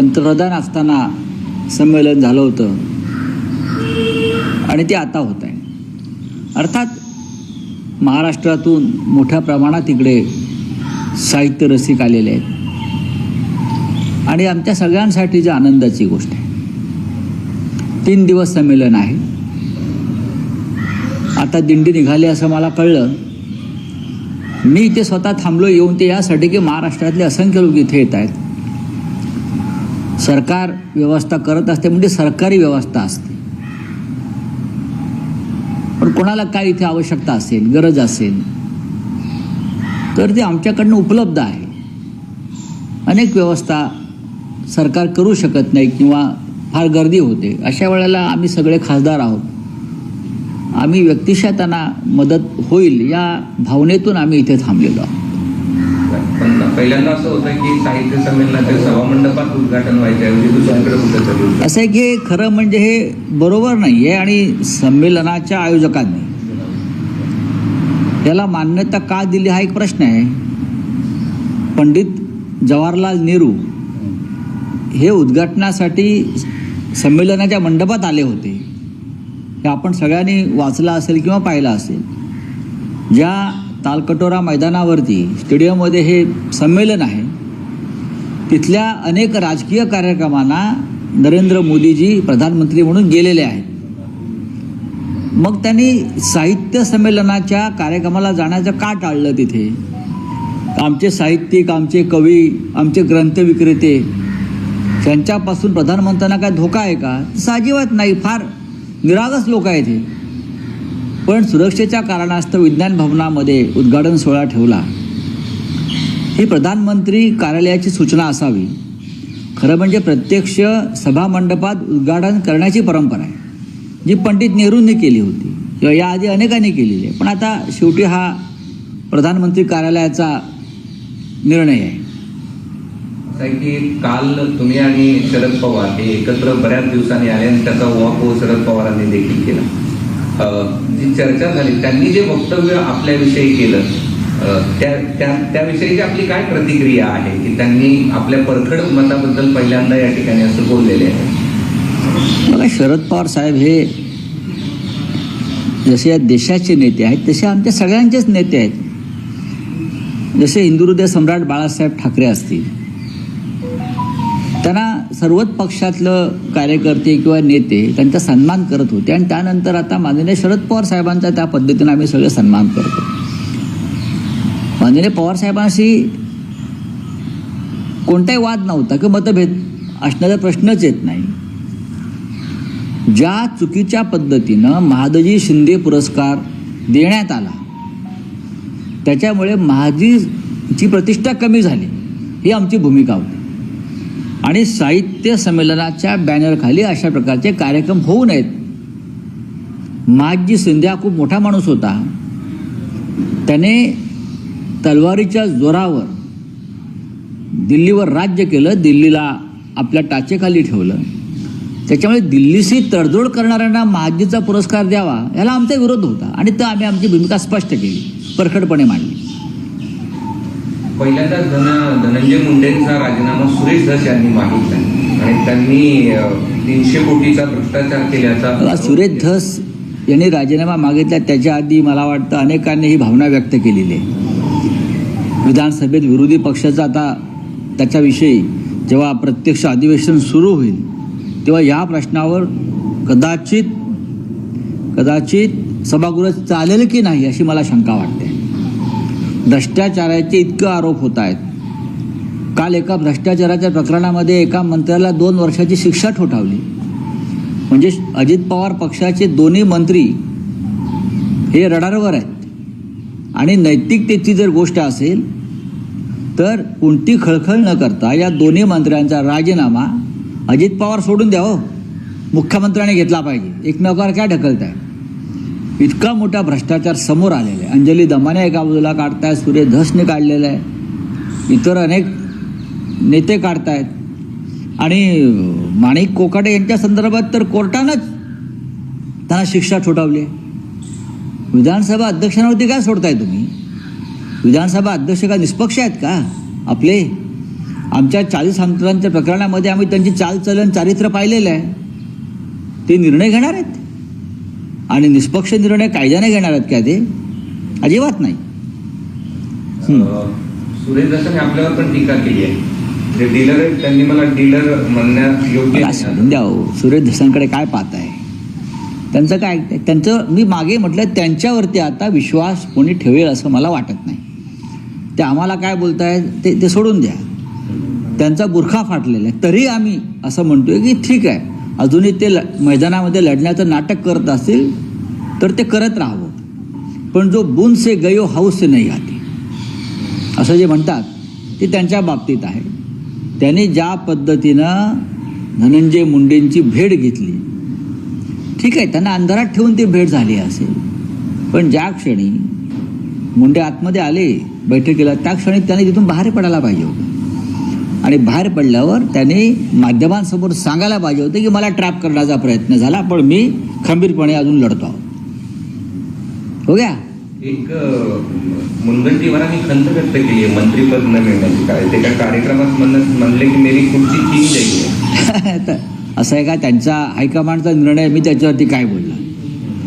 पंतप्रधान असताना संमेलन झालं होतं. आणि ते आता होत आहे. अर्थात महाराष्ट्रातून मोठ्या प्रमाणात इकडे साहित्य रसिक आलेले आहेत. आणि आमच्या सगळ्यांसाठी जी आनंदाची गोष्ट आहे. तीन दिवस संमेलन आहे. आता दिंडी निघाली असं मला कळलं. मी इथे स्वतः थांबलो येऊन ते यासाठी की महाराष्ट्रातले असंख्य लोक इथे येत आहेत. सरकार व्यवस्था करत असते म्हणजे सरकारी व्यवस्था असते. पण कोणाला काय इथे आवश्यकता असेल गरज असेल तर ते आमच्याकडनं उपलब्ध आहे. अनेक व्यवस्था सरकार करू शकत नाही किंवा फार गर्दी होते. अशा वेळेला आम्ही सगळे खासदार आहोत. आम्ही व्यक्तिशः त्यांना मदत होईल या भावनेतून आम्ही इथे थांबलेलो आहोत. पहिल्यांदा असं होतं की साहित्य संमेलनाच्या सभामंडपात उद्घाटन व्हायच्या म्हणजे दुसरीकडे कुठं असं आहे की खरं म्हणजे हे बरोबर नाही आहे आणि संमेलनाच्या आयोजकांनी. त्याला मान्यता का दिली हा एक प्रश्न आहे. पंडित जवाहरलाल नेहरू हे उद्घाटनासाठी संमेलनाच्या मंडपात आले होते. हे आपण सगळ्यांनी वाचलं असेल किंवा पाहिलं असेल. ज्या तालकटोरा मैदानावरती स्टेडियममध्ये हे संमेलन आहे. तिथल्या अनेक राजकीय कार्यक्रमांना नरेंद्र मोदीजी प्रधानमंत्री म्हणून गेलेले आहेत. मग त्यांनी साहित्य संमेलनाच्या कार्यक्रमाला जाण्याचं का टाळलं तिथे? आमचे साहित्यिक आमचे कवी आमचे ग्रंथ विक्रेते त्यांच्यापासून प्रधानमंत्र्यांना काय धोका आहे का? तसं नाही फार निरागस लोक आहेत हे. पण सुरक्षेच्या कारणास्तव विज्ञान भवनामध्ये उद्घाटन सोहळा ठेवला. ही प्रधानमंत्री कार्यालयाची सूचना असावी. खरं म्हणजे प्रत्यक्ष सभामंडपात उद्घाटन करण्याची परंपरा आहे. जी पंडित नेहरूंनी केली होती. किंवा याआधी अनेकांनी केलेली आहे. पण आता शेवटी हा प्रधानमंत्री कार्यालयाचा निर्णय आहे. की काल तुम्ही आणि शरद पवार हे एकत्र बऱ्याच दिवसांनी आले आणि त्याचा वॉक शरद पवारांनी देखील केला. जी चर्चा झाली त्यांनी जे वक्तव्य आपल्याविषयी केलं त्या त्या त्याविषयीची आपली काय प्रतिक्रिया आहे की त्यांनी आपल्या परखड मताबद्दल पहिल्यांदा या ठिकाणी असं बोललेले आहे? बघा शरद पवार साहेब हे जसे या देशाचे नेते आहेत तसे आमच्या सगळ्यांचेच नेते आहेत. जसे हिंदुहृदय सम्राट बाळासाहेब ठाकरे असतील. त्यांना सर्वच पक्षातलं कार्यकर्ते किंवा नेते त्यांचा सन्मान करत होते. आणि त्यानंतर आता माननीय शरद पवार साहेबांचा त्या पद्धतीनं आम्ही सगळे सन्मान करतो. माननीय पवार साहेबांशी कोणताही वाद नव्हता किंवा मतभेद असण्याचा प्रश्नच येत नाही. ज्या चुकीच्या पद्धतीनं महादजी शिंदे पुरस्कार देण्यात आला त्याच्यामुळे महादीची प्रतिष्ठा कमी झाली. ही आमची भूमिका होती. आणि साहित्य संमेलनाच्या बॅनरखाली अशा प्रकारचे कार्यक्रम होऊ नयेत. महादजी सिंधिया खूप मोठा माणूस होता. त्याने तलवारीच्या जोरावर दिल्लीवर राज्य केलं दिल्लीला आपल्या टाचेखाली ठेवलं. त्याच्यामुळे दिल्लीशी तडजोड करणाऱ्यांना महाजीचा पुरस्कार द्यावा याला आमचा विरोध होता आणि तर आम्ही आमची भूमिका स्पष्ट केली परखडपणे मांडली. पहिल्यांदा धन धनंजय मुंडेंचा राजीनामा सुरेश धस यांनी मागितला. आणि त्यांनी तीनशे कोटीचा भ्रष्टाचार केल्याचा सुरेश धस यांनी राजीनामा मागितला त्याच्या आधी मला वाटतं अनेकांनी ही भावना व्यक्त केलेली आहे. विधानसभेत विरोधी पक्षाचा आता त्याच्याविषयी जेव्हा प्रत्यक्ष अधिवेशन सुरू होईल तेव्हा या प्रश्नावर कदाचित कदाचित सभागृह चालेल की नाही अशी मला शंका वाटते. भ्रष्टाचाराचे इतकं आरोप होत आहेत. काल एका भ्रष्टाचाराच्या प्रकरणामध्ये एका मंत्र्याला दोन वर्षाची शिक्षा ठोठावली. म्हणजे अजित पवार पक्षाचे दोन्ही मंत्री हे रडारवर आहेत. आणि नैतिकतेची जर गोष्ट असेल तर कोणती खळखळ न करता या दोन्ही मंत्र्यांचा राजीनामा अजित पवार सोडून द्या हो. मुख्यमंत्र्याने घेतला पाहिजे. एक नकार काय ढकलताय? इतका मोठा भ्रष्टाचार समोर आलेला आहे. अंजली दमाने एका बाजूला काढताय सुरेश धसने काढलेला आहे. इतर अनेक नेते काढतायत. आणि माणिक कोकाटे यांच्या संदर्भात तर कोर्टानंच त्यांना शिक्षा ठोठावली विधानसभा अध्यक्षांवरती काय सोडताय तुम्ही? विधानसभा अध्यक्ष का निष्पक्ष आहेत का? आपले? आमच्या चाळीस आमदारांच्या प्रकरणामध्ये आम्ही त्यांची चालचलन चारित्र्य पाहिलेलं आहे. ते निर्णय घेणार आहेत? आणि निष्पक्ष निर्णय कायद्याने घेणार आहेत का ते? अजिबात नाही. सुरेश दसाने आपल्यावर पण टीका केली आहे. जे डीलर त्यांनी मला डीलर म्हणण्यात योग्य द्या हो. सुरेश धसांकडे काय पाहत आहे? त्यांचं काय त्यांचं मी मागे म्हटलं त्यांच्यावरती आता विश्वास कोणी ठेवेल असं मला वाटत नाही. ते आम्हाला काय बोलतायत ते ते सोडून द्या. त्यांचा बुरखा फाटलेला आहे. तरी आम्ही असं म्हणतोय की ठीक आहे. अजूनही ते ल- मैदानामध्ये लढण्याचं नाटक करत असतील तर ते करत राहावं. पण जो बुन से गयो हाऊस से नाही आते असं जे म्हणतात ते त्यांच्या बाबतीत आहे. त्यांनी ज्या पद्धतीनं धनंजय मुंडेंची भेट घेतली ठीक आहे त्यांना अंधारात ठेवून ती भेट झाली असेल. पण ज्या क्षणी मुंडे आतमध्ये आले बैठकीला त्या क्षणी त्यांनी तिथून बाहेर पडायला पाहिजे होतं. आणि बाहेर पडल्यावर त्यांनी माध्यमांसमोर सांगायला पाहिजे होतं की मला ट्रॅप करण्याचा प्रयत्न झाला पण मी खंबीरपणे अजून लढतो. आहोत. हो गया? एक मुनगंटीवारांनी खंत व्यक्त केली आहे मंत्रीपद न मिळण्याची काय ते एका कार्यक्रमात म्हणत म्हणले की मेरी खुर्ची छीन जाईल. असं आहे का? त्यांचा हायकमांडचा निर्णय मी त्याच्यावरती काय बोलला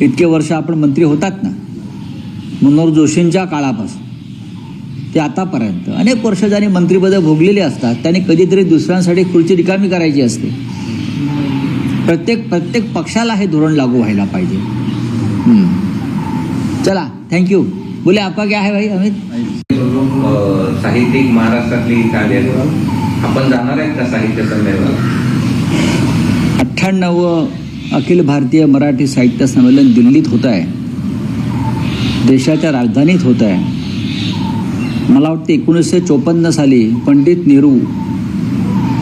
इतके वर्ष आपण मंत्री होतात ना. मनोहर जोशींच्या काळापासून. ते आतापर्यंत. अनेक वर्ष ज्यांनी मंत्रिपदं भोगलेली असतात त्यांनी कधीतरी दुसऱ्यांसाठी खुर्ची रिकामी करायची असते. प्रत्येक प्रत्येक पक्षाला हे धोरण लागू व्हायला पाहिजे. चला थँक्यू बोले आपका क्या है भाई अमित? साहित्यिक महाराष्ट्रातली आहेत आपण जाणार आहेत का साहित्य संमेलनाला? अठ्ठ्याण्णव अखिल भारतीय मराठी साहित्य संमेलन दिल्लीत होत आहे. देशाच्या राजधानीत होत आहे. मला वाटतं एकोणीसशे चोपन्न साली पंडित नेहरू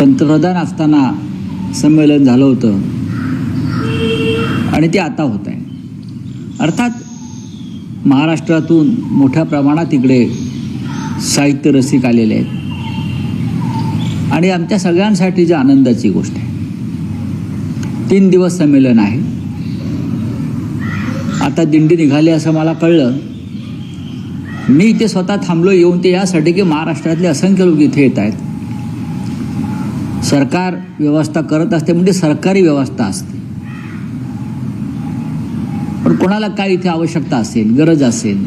पंतप्रधान असताना संमेलन झालं होतं. आणि ते आता होत आहे. अर्थात महाराष्ट्रातून मोठ्या प्रमाणात इकडे साहित्य रसिक आलेले आहेत. आणि आमच्या सगळ्यांसाठी जी आनंदाची गोष्ट आहे. तीन दिवस संमेलन आहे. आता दिंडी निघाली असं मला कळलं. मी इथे स्वतः थांबलो येऊन ते यासाठी की महाराष्ट्रातले असंख्य लोक इथे येत आहेत. सरकार व्यवस्था करत असते म्हणजे सरकारी व्यवस्था असते. पण कोणाला काय इथे आवश्यकता असेल गरज असेल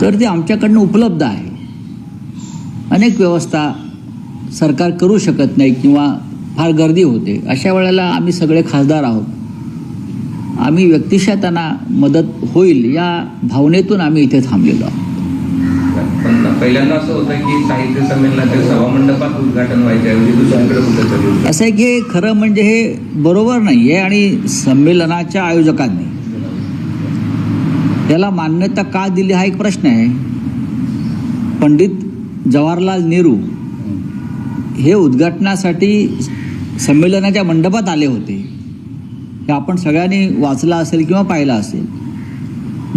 तर ती आमच्याकडनं उपलब्ध आहे. अनेक व्यवस्था सरकार करू शकत नाही किंवा फार गर्दी होते. अशा वेळेला आम्ही सगळे खासदार आहोत. आम्ही व्यक्तिशः त्यांना मदत होईल या भावनेतून आम्ही इथे थांबलेलो आहोत. पहिल्यांदा असं होतं की साहित्य संमेलनाच्या सभामंडपात उद्घाटन व्हायच्याऐवजी दुसरीकडे असं आहे की हे खरं म्हणजे हे बरोबर नाही आहे आणि संमेलनाच्या आयोजकांनी. याला मान्यता का दिली हा एक प्रश्न आहे. पंडित जवाहरलाल नेहरू हे उद्घाटनासाठी संमेलनाच्या मंडपात आले होते. हे आपण सगळ्यांनी वाचलं असेल किंवा पाहिलं असेल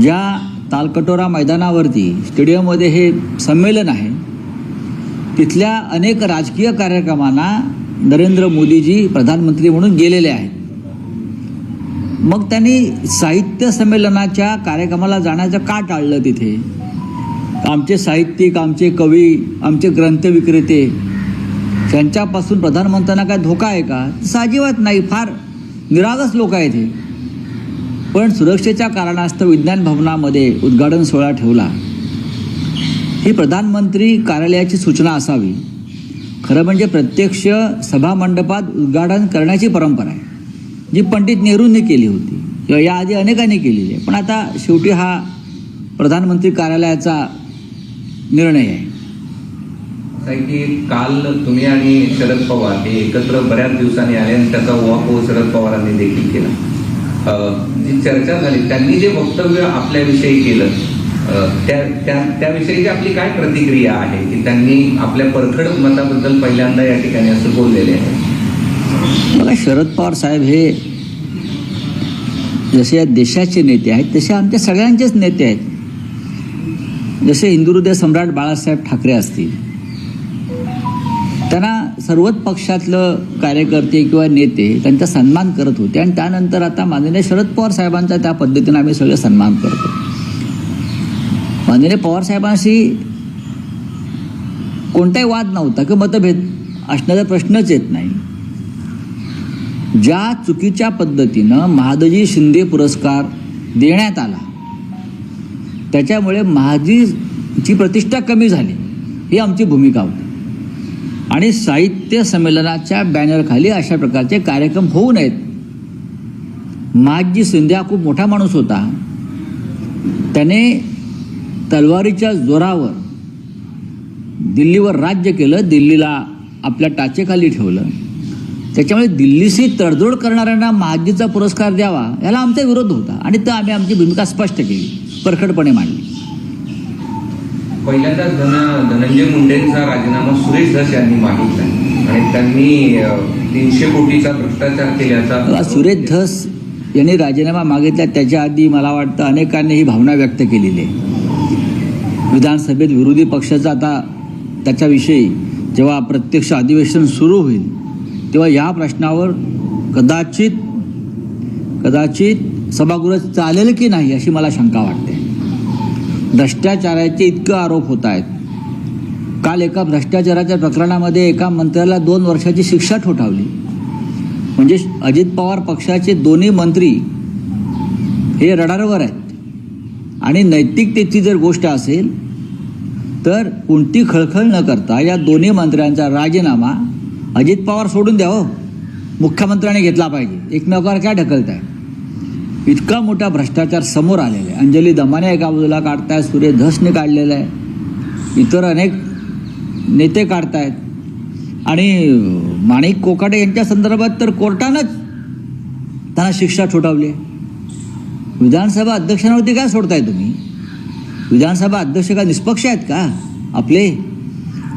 ज्या तालकटोरा मैदानावरती स्टेडियममध्ये हे संमेलन आहे तिथल्या अनेक राजकीय कार्यक्रमांना नरेंद्र मोदीजी प्रधानमंत्री म्हणून गेलेले आहेत. मग त्यांनी साहित्य संमेलनाच्या कार्यक्रमाला जाण्याचं का टाळलं तिथे? आमचे साहित्यिक आमचे कवी आमचे ग्रंथ विक्रेते त्यांच्यापासून प्रधानमंत्र्यांना काय धोका आहे का? साजीवात नाही फार निरागस लोक आहेत हे. पण सुरक्षेच्या कारणास्तव विज्ञान भवनामध्ये उद्घाटन सोहळा ठेवला. ही प्रधानमंत्री कार्यालयाची सूचना असावी. खरं म्हणजे प्रत्यक्ष सभामंडपात उद्घाटन करण्याची परंपरा आहे. जी पंडित नेहरूंनी केली होती. किंवा याआधी अनेकांनी केलेली आहे. पण आता शेवटी हा प्रधानमंत्री कार्यालयाचा निर्णय आहे. आहे की काल तुम्ही आणि शरद पवार हे एकत्र बऱ्याच दिवसांनी आले आणि त्याचा वाको शरद पवारांनी देखील केला. जी चर्चा झाली त्यांनी जे वक्तव्य आपल्याविषयी केलं त्या त्या- त्याविषयीची आपली काय प्रतिक्रिया आहे की त्यांनी आपल्या परखड मताबद्दल पहिल्यांदा या ठिकाणी असं बोललेले आहे? बघा शरद पवार साहेब हे जसे या देशाचे नेते आहेत तसे आमच्या सगळ्यांचेच नेते आहेत. जसे हिंदुहृदय सम्राट बाळासाहेब ठाकरे असतील त्यांना सर्वच पक्षातलं कार्यकर्ते किंवा नेते त्यांचा सन्मान करत होते. आणि त्यानंतर आता माननीय शरद पवार साहेबांचा त्या पद्धतीनं आम्ही सगळे सन्मान करतो माननीय पवार साहेबांशी कोणताही वाद नव्हता किंवा मतभेद असण्याचा प्रश्नच येत नाही. ज्या चुकीच्या पद्धतीनं महादजी शिंदे पुरस्कार देण्यात आला त्याच्यामुळे महादीची प्रतिष्ठा कमी झाली ही आमची भूमिका होती. आणि साहित्य संमेलनाच्या बॅनरखाली अशा प्रकारचे कार्यक्रम होऊ नयेत. महादजी सिंधिया खूप मोठा माणूस होता. त्याने तलवारीच्या जोरावर दिल्लीवर राज्य केलं दिल्लीला आपल्या टाचेखाली ठेवलं. त्याच्यामुळे दिल्लीशी तडजोड करणाऱ्यांना महाजीचा पुरस्कार द्यावा याला आमचा विरोध होता आणि तर आम्ही आमची भूमिका स्पष्ट केली परखडपणे मांडली. पहिल्यांदा धन धनंजय मुंडेंचा राजीनामा सुरेश धस यांनी मागितला. आणि त्यांनी तीनशे कोटीचा भ्रष्टाचार केल्याचा सुरेश धस यांनी राजीनामा मागितला त्याच्या आधी मला वाटतं अनेकांनी ही भावना व्यक्त केलेली आहे. विधानसभेत विरोधी पक्षाचा आता त्याच्याविषयी जेव्हा प्रत्यक्ष अधिवेशन सुरू होईल तेव्हा या प्रश्नावर कदाचित कदाचित सभागृह चालेल की नाही अशी मला शंका वाटते. भ्रष्टाचाराचे इतके आरोप होत आहेत. काल एका भ्रष्टाचाराच्या प्रकरणामध्ये एका मंत्र्याला दोन वर्षाची शिक्षा ठोठावली. म्हणजे अजित पवार पक्षाचे दोन्ही मंत्री हे रडारवर आहेत. आणि नैतिकतेची जर गोष्ट असेल तर कोणती खळखळ न करता या दोन्ही मंत्र्यांचा राजीनामा अजित पवार सोडून द्यावं हो. मुख्यमंत्र्याने घेतला पाहिजे. एकमेकावर काय ढकलत आहे इतका मोठा भ्रष्टाचार समोर आलेला आहे. अंजली दमाने एका बाजूला काढताय सूर्य धसने काढलेला आहे. इतर अनेक नेते काढतायत. आणि माणिक कोकाटे यांच्या संदर्भात तर कोर्टानंच त्यांना शिक्षा ठोठावली आहे. विधानसभा अध्यक्षांवरती काय सोडताय तुम्ही? विधानसभा अध्यक्ष का निष्पक्ष आहेत का? आपले?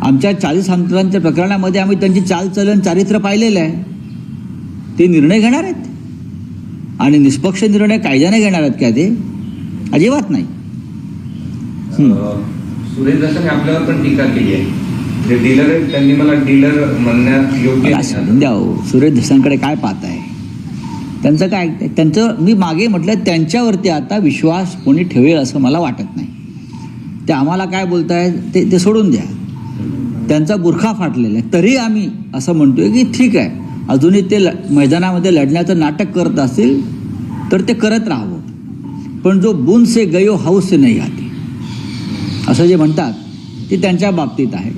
आमच्या चाळीस आमदारांच्या प्रकरणामध्ये आम्ही त्यांची चालचलन चारित्र्य पाहिलेलं आहे. ते निर्णय घेणार आहेत? आणि निष्पक्ष निर्णय कायद्याने घेणार आहेत का ते? अजिबात नाही. अ, सुरेश धसाने आपल्यावर पण टीका केली आहे. जे डीलर आहेत त्यांनी मला डीलर म्हणण्यात हो. सुरेश धसांकडे काय पाहत आहे? त्यांचं काय त्यांचं मी मागे म्हटलं त्यांच्यावरती आता विश्वास कोणी ठेवेल असं मला वाटत नाही. ते आम्हाला काय बोलताय ते ते सोडून द्या. त्यांचा बुरखा फाटलेला आहे. तरी आम्ही असं म्हणतोय की ठीक आहे. अजूनही ते ल मैदानामध्ये लढण्याचं नाटक करत असेल तर ते करत राहावं. पण जो बुन से गयो हाऊस से नाही आते. असं जे म्हणतात ते त्यांच्या बाबतीत आहे.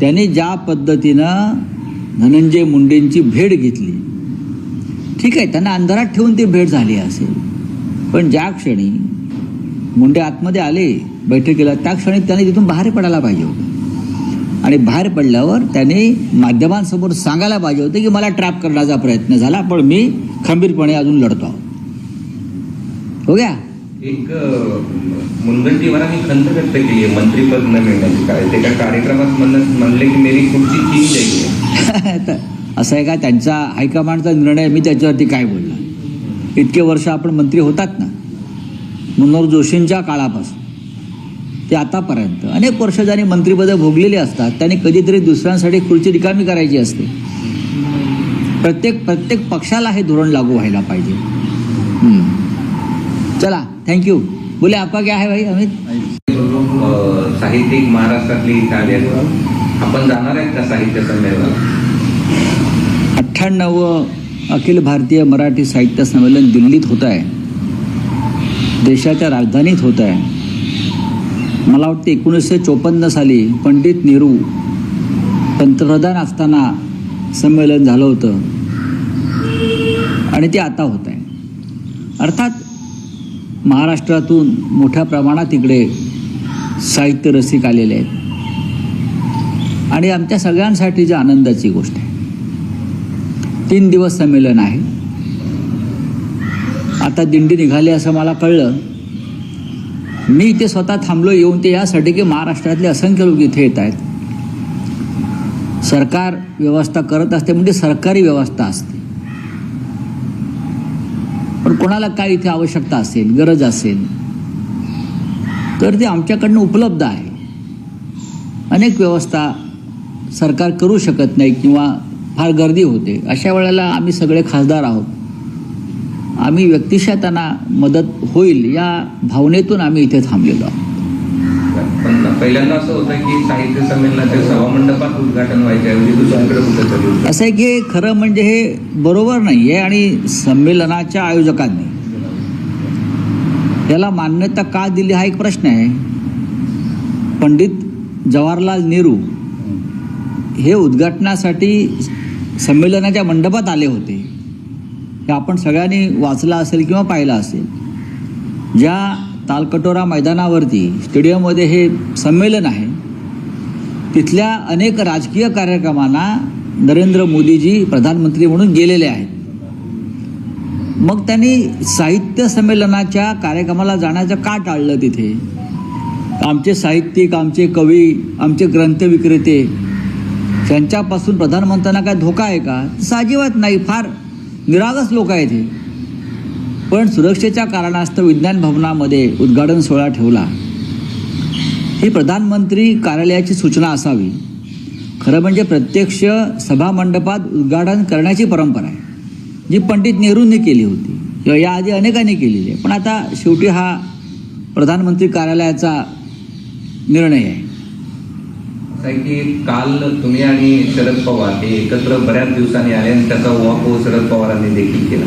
त्यांनी ज्या पद्धतीनं धनंजय मुंडेंची भेट घेतली ठीक आहे त्यांना अंधारात ठेवून ती भेट झाली असेल. पण ज्या क्षणी मुंडे आतमध्ये आले बैठकीला त्या क्षणी त्यांनी तिथून बाहेर पडायला पाहिजे होतं. आणि बाहेर पडल्यावर त्यांनी माध्यमांसमोर सांगायला पाहिजे होतं की मला ट्रॅप करण्याचा प्रयत्न झाला पण मी खंबीरपणे अजून लढतो आहोत. हो गया? एक मुनगंटीवारांनी खंत व्यक्त केली आहे मंत्रीपद न मिळण्याची काय ते कार्यक्रमात म्हणले की मेरी खुर्ची चीन जाईल. असं आहे का? त्यांचा हायकमांडचा निर्णय मी त्याच्यावरती काय बोलला इतके वर्ष आपण मंत्री होतात ना? मनोहर जोशींच्या काळापासून. ते आतापर्यंत. अनेक वर्ष ज्यांनी मंत्रिपदं भोगलेली असतात त्यांनी कधीतरी दुसऱ्यांसाठी खुर्ची रिकामी करायची असते. प्रत्येक प्रत्येक पक्षाला हे धोरण लागू व्हायला पाहिजे. चला थँक्यू बोले आपा क्या है भाई अमित? साहित्यिक महाराष्ट्रातली आपण जाणार आहेत का साहित्य संमेलनाला? अठ्ठ्याण्णव अखिल भारतीय मराठी साहित्य संमेलन दिल्लीत होत आहे देशाच्या राजधानीत होत आहे मला वाटतं एकोणीसशे चोपन्न साली पंडित नेहरू पंतप्रधान असताना संमेलन झालं होतं. आणि ते आता होत आहे. अर्थात महाराष्ट्रातून मोठ्या प्रमाणात इकडे साहित्य रसिक आलेले आहेत. आणि आमच्या सगळ्यांसाठी जी आनंदाची गोष्ट आहे. तीन दिवस संमेलन आहे. आता दिंडी निघाली असं मला कळलं. मी इथे स्वतः थांबलो येऊन ते यासाठी की महाराष्ट्रातले असंख्य लोक इथे येत आहेत. सरकार व्यवस्था करत असते म्हणजे सरकारी व्यवस्था असते. पण कोणाला काय इथे आवश्यकता असेल गरज असेल तर ते आमच्याकडनं उपलब्ध आहे. अनेक व्यवस्था सरकार करू शकत नाही किंवा फार गर्दी होते. अशा वेळेला आम्ही सगळे खासदार आहोत. आम्ही व्यक्तिशः त्यांना मदत होईल या भावनेतून आम्ही इथे थांबलेलो आहोत. पण पहिल्यांदा असं होतं की साहित्य संमेलनाच्या सभामंडपात उद्घाटन होतं. असं आहे की हे खरं म्हणजे हे बरोबर नाही आहे आणि संमेलनाच्या आयोजकांनी. याला मान्यता का दिली हा एक प्रश्न आहे. पंडित जवाहरलाल नेहरू हे उद्घाटनासाठी संमेलनाच्या मंडपात आले होते. हे आपण सगळ्यांनी वाचलं असेल किंवा पाहिलं असेल ज्या तालकटोरा मैदानावरती स्टेडियममध्ये हे संमेलन आहे तिथल्या अनेक राजकीय कार्यक्रमांना नरेंद्र मोदीजी प्रधानमंत्री म्हणून गेलेले आहेत. मग त्यांनी साहित्य संमेलनाच्या कार्यक्रमाला जाण्याचं का टाळलं तिथे? आमचे साहित्यिक आमचे कवी आमचे ग्रंथ विक्रेते त्यांच्यापासून प्रधानमंत्र्यांना काय धोका आहे का? साजीवात नाही फार निरागस लोक आहेत हे. पण सुरक्षेच्या कारणास्तव विज्ञान भवनामध्ये उद्घाटन सोहळा ठेवला. ही प्रधानमंत्री कार्यालयाची सूचना असावी. खरं म्हणजे प्रत्यक्ष सभामंडपात उद्घाटन करण्याची परंपरा आहे. जी पंडित नेहरूंनी केली होती. किंवा याआधी अनेकांनी केलेली आहे. पण आता शेवटी हा प्रधानमंत्री कार्यालयाचा निर्णय आहे आहे. की काल तुम्ही आणि शरद पवार हे एकत्र बऱ्याच दिवसांनी आले आणि त्याचा उहापोह शरद पवारांनी देखील केला.